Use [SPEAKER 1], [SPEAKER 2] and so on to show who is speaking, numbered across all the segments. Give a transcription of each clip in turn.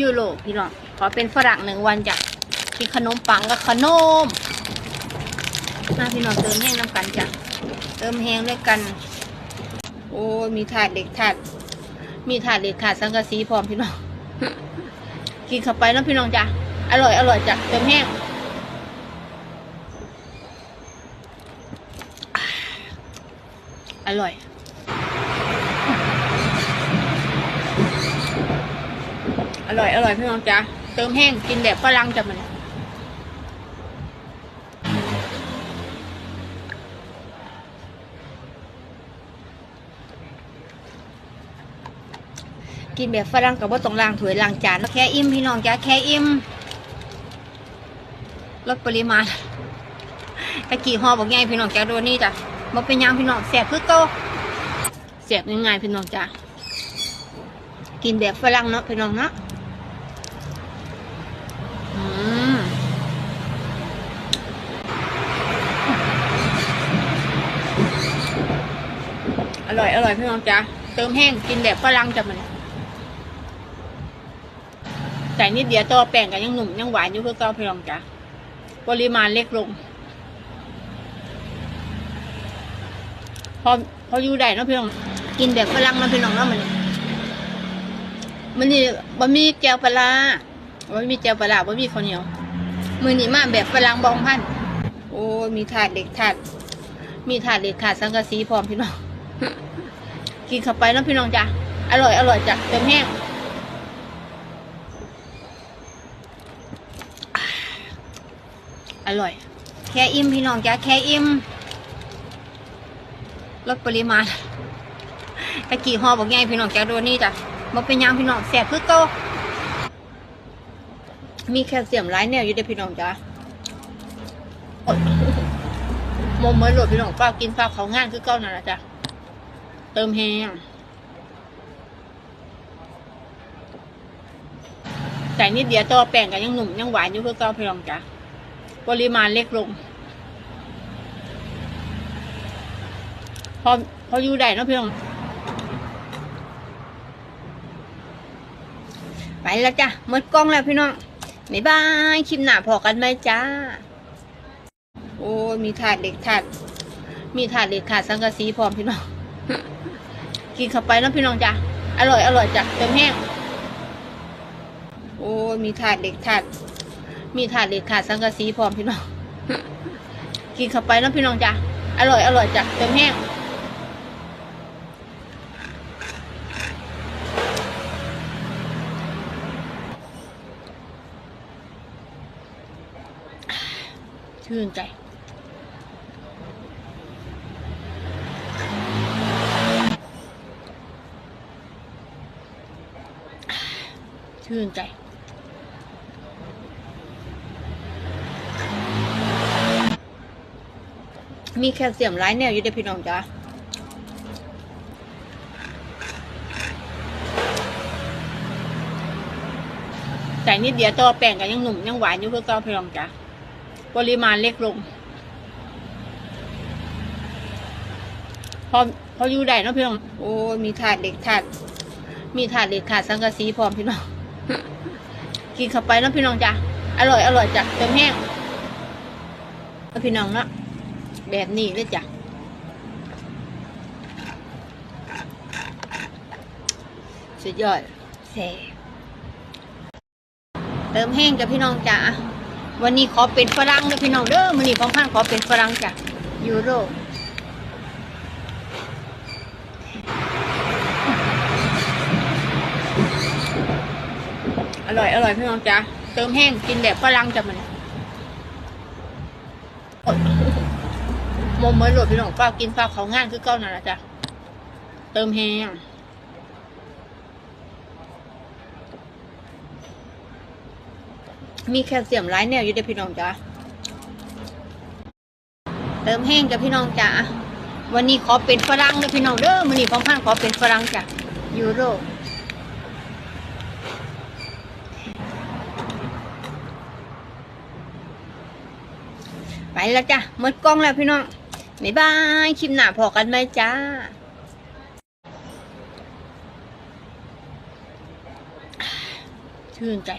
[SPEAKER 1] ยูโรพี่น้องขอเป็นฝรั่งหนึ่งวันจ้ะกินขนมปังกับขนมมาพี่น้องเติมแห้งน้ำกันจ้ะเติมแห้งด้วยกัน โอ้มีถาดเด็กถาดมีถาดเด็กถาดสังกะสีพร้อมพี่น้องกินเข้าไปแล้วพี่น้องจ้ะอร่อยอร่อยจ้ะเติมแห้งอร่อย ร่อยอร่อยพี่น้องจ๊ะเติมแห้งกินแบบฝรั่งจ้ะมันกินแบบฝรั่งกับว่าต้องล้างถ้วยล้างจานแค่อิ่มพี่น้องจ๊ะแค่อิ่มลดปริมาณตะกี้ห่อบอกไงพี่น้องจ๊ะโดนนี่จ้ะมาเป็นยังพี่น้องแสบคือเก็แสบยังไงพี่น้องจ๊ะกินแบบฝรั่งเนาะพี่น้องเนาะ ร่อยอร่อยพี่น้องจ๊ะเติมแห้งกินแบบฝรั่งจ้ะมันใส่นิดเดียวตัวแป้งกันยังหนุ่มยังหวานอยู่เพื่อเก้าพี่น้องจ้ะปริมาณเล็กลง พอพออยู่ได้นะพี่น้องกินแบบฝรั่งนะพี่น้องเนาะมันมันนี่บะหมี่แก้วปลาบะหมี่แก้วปลาบะหมี่ข้าวเหนียวมือนี่มาแบบฝรั่งบองพันโอ้มีถาดเด็กถาดมีถาดเด็กถาดสังกะสีพร้อมพี่น้อง กินเข้าไปเนาะพี่น้องจ้ะอร่อยอร่อยจ้ะเต็มแห้งอร่อย แค่อิ่มพี่น้องจ้ะแค่อิ่มลดปริมาณตะกี้ห่อบอกไงพี่น้องจ้ะโดนนี่จ้ะมาเป็นยังพี่น้องแสบคือเก็มีแคลเซียมหลายแนวอยู่เด้พี่น้องจ้ะมมเหมือหลดพี่น้องป้ากินป้าเขางานคือเก้านั่นแหละจ้ะ ติมแห้งใส่นิดเดียวตัวแป้งกันยังหนุ่มยังหวานอยู่เพื่อเก้าพี่น้องจ้ะปริมาณเล็กลง พอพออยู่ได้นะพี่น้องไปแล้วจ้ะหมดกล้องแล้วพี่น้องบ๊ายบายคลิปหน้าพอกันไหมจ้า โอ้มีถาดเด็กถาดมีถาดเด็กถาดสังกะสีพร้อมพี่น้อง กินเข้าไปเนาะพี่น้องจ้ะ อร่อยอร่อยจ้ะเติมแห้ง โอ้มีถาดเด็กถาด มีถาดเด็ดขาดสังกะสีพร้อมพี่น้อง กินเข้าไปเนาะพี่น้องจ้ะ อร่อยอร่อยจ้ะเติมแห้งชื่นใจ ชื่นใจมีแคลเซียมหลายแนวอยู่เด้พี่น้องจ้าใส่นิดเดียวตัวแป้งกันยังหนุ่มยังหวานอยู่เพื่อเก้าพี่น้องจ้าปริมาณเล็กลง พอพออยู่ได้เนาะพี่น้อง โอ้มีถาดเด็กถาด มีถาดเด็กถาดสังกะสีพร้อมพี่น้อง กินเข้าไปเนาะพี่น้องจ้าอร่อยอร่อยจ้ะเติมแห้งเอาพี่น้องเนาะแบบนี้เลยจ้ะสุดยอดแซ่เติมแห้งจ้ะพี่น้องจ้ะวันนี้ขอเป็นฝรั่งนะพี่น้องเด้อวันนี้ของข้างขอเป็นฝรั่งจ้ะยูโร อร่อย อร่อยพี่น้องจ้ะเติมแห้งกินแบบฝรั่งจ้ะมันมมเมือหลดพี่น้องป้ากินป้าเขางานคือเก้านั่นแหละจ้ะเติมแห้งมีแคลเซียมหลายแนวอยู่เด้อพี่น้องจ้ะเติมแห้งจ้ะพี่น้องจ้ะวันนี้ขอเป็นฝรั่งนะพี่น้องเด้อวันนี้ของข้างขอเป็นฝรั่งจ้ะยูโร แล้วจ้ะหมดกล้องแล้วพี่น้องบ๊ายบายคลิปหน้าพอกันไหมจ้าชื่นใจ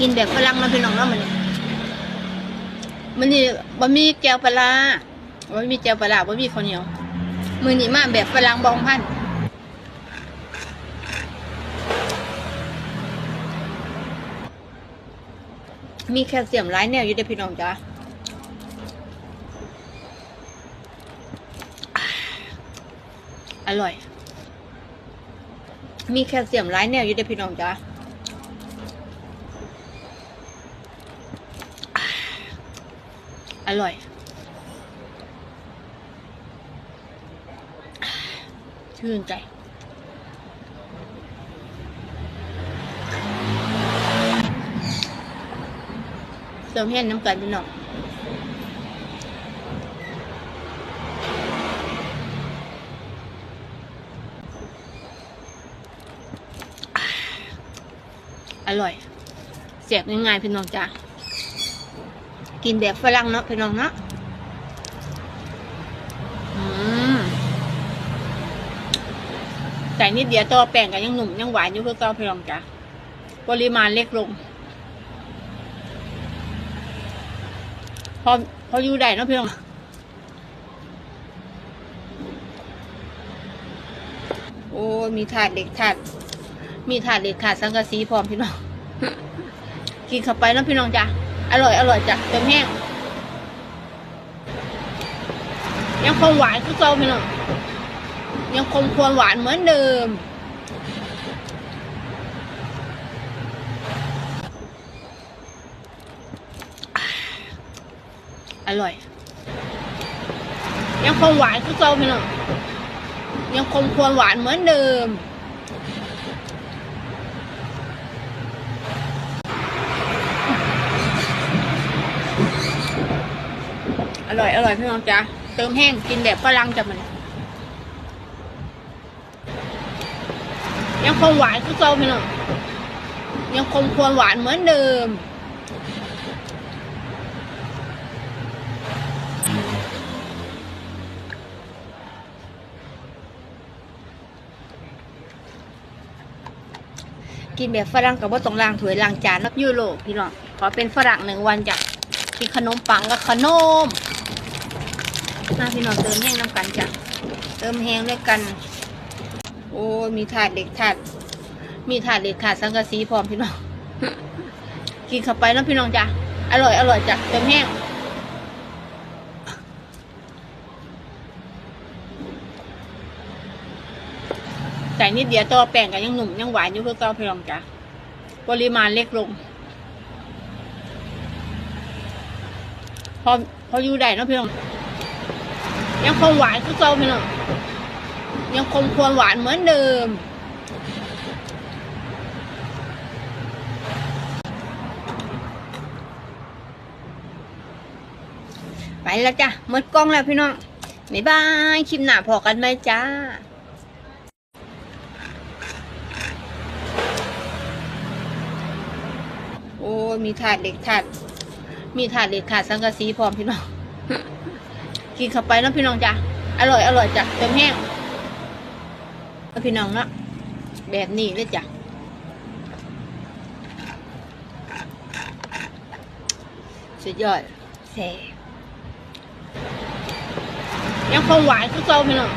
[SPEAKER 1] กินแบบฝรั่งนะพี่น้องเนาะมันนี่มันนี่บะหมี่แก้วปลาบะหมี่แก้วปลาบะหมี่ข้าวเหนียวมือนี่มาแบบฝรั่งบองพัน มีแคลเซียมหลายแนวอยู่เด้อพี่น้องจ้าอร่อย มีแคลเซียมหลายแนวอยู่เด้อพี่น้องจ้าอร่อย ชื่นใจ เติมเห็นน้ำกันพี่น้องอร่อยเสียบง่ายๆพี่น้องจ้ากินแบบฝรั่งเนาะพี่น้องเนาะอืมใส่นิดเดียวตัวแป้งกันยังหนุ่มยังหวานอยู่คือเก่าพี่น้องจ้าปริมาณเล็กลง พอพออยู่ได้นะพี่น้องโอ้มีถาดเด็กถาด มีถาดเด็กถาดสังกะสีพร้อมพี่น้อง กินเข้าไปนะพี่น้องจ้ะ อร่อยอร่อยจ้ะเต็มแห้ง ยังคงหวานคือเก่าพี่น้อง ยังคงควรหวานเหมือนเดิม อร่อย ยังคงหวานคือเก่าพี่น้องยังคงควรหวานเหมือนเดิมอร่อย อร่อยพี่น้องจ้ะเติมแห้งกินแบบฝรั่งจ้ะมัน ยังคงหวานคือเก่าพี่น้องยังคงควรหวานเหมือนเดิม กินแบบฝรั่งกับว่าต้องล้างถ้วยล้างจานนับยูโรพี่น้องขอเป็นฝรั่งหนึ่งวันจ้ะกินขนมปังกับขนมมาพี่น้องเติมแห้งน้ำกันจ้ะเติมแห้งด้วยกัน โอ้มีถาดเด็กถาดมีถาดเด็กถาดสังกะสีพร้อมพี่น้องกินเข้าไปแล้วพี่น้องจ้ะอร่อยอร่อยจ้ะเติมแห้ง นิดเดียวตัวแป้งกันยังหนุ่มยังหวานอยู่คือเก่าพี่น้องจ้ะปริมาณเล็กลง พอพออยู่ได้เนาะพี่น้องยังคงหวานคือเก่าพี่น้องยังคงควรหวานเหมือนเดิมไปแล้วจ้ะหมดกล้องแล้วพี่น้องบ๊ายบาย คลิปหน้าพอกันไหมจ้า โอ้มีถาดเด็กถาด มีถาดเด็กถาดสังกะสีพร้อมพี่น้อง กินเข้าไปแล้วพี่น้องจ้ะ อร่อยอร่อยจ้ะเต็มแห้งแล้วพี่น้องเนาะ แบบนี้เลยจ้ะสุดยอดแซ่ยังคงหวานคือเก่าพี่น้อง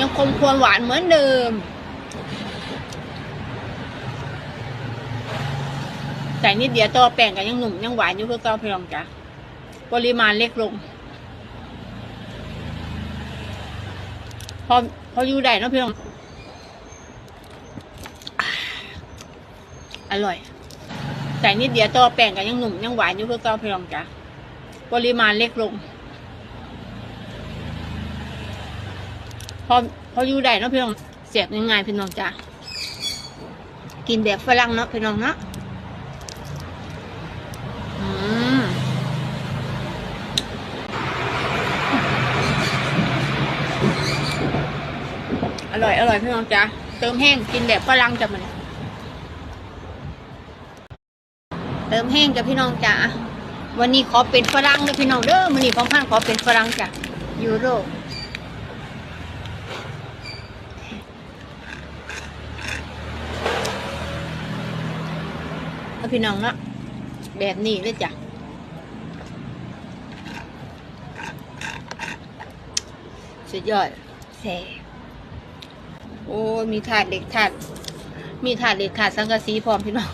[SPEAKER 1] ยังคงควรหวานเหมือนเดิม ส่นิดเดียวตัวแป้งกันยังหนุ่มยังหวานอยู่คือเก่าพี่น้องจ้ะปริมาณเล็กลง พอพออยู่ได้เนาะพี่น้อง อร่อยใส่นิดเดียวตัวแป้งกันยังหนุ่มยังหวานอยู่คือเก่าพี่น้องจ้ะปริมาณเล็กลง พอพออยู่ได้เนาะพี่น้องเสียบง่ายๆพี่น้องจ้ะกินแบบฝรั่งเนาะพี่น้องเนาะ อร่อยอร่อยพี่น้องจ้ะเติมแห้งกินแบบฝรั่งจะมันเติมแห้งจะพี่น้องจ้ะวันนี้ขอเป็นฝรั่งเลยพี่น้องเด้อวันนี้ของพันขอเป็นฝรั่งจ้ะยูโรพี่น้องเนาะแบบนี้เลยจ้ะสุดยอดแซ่ โอ้มีถาดเหล็กถาด มีถาดเหล็กถาดสังกะสีพร้อมพี่น้อง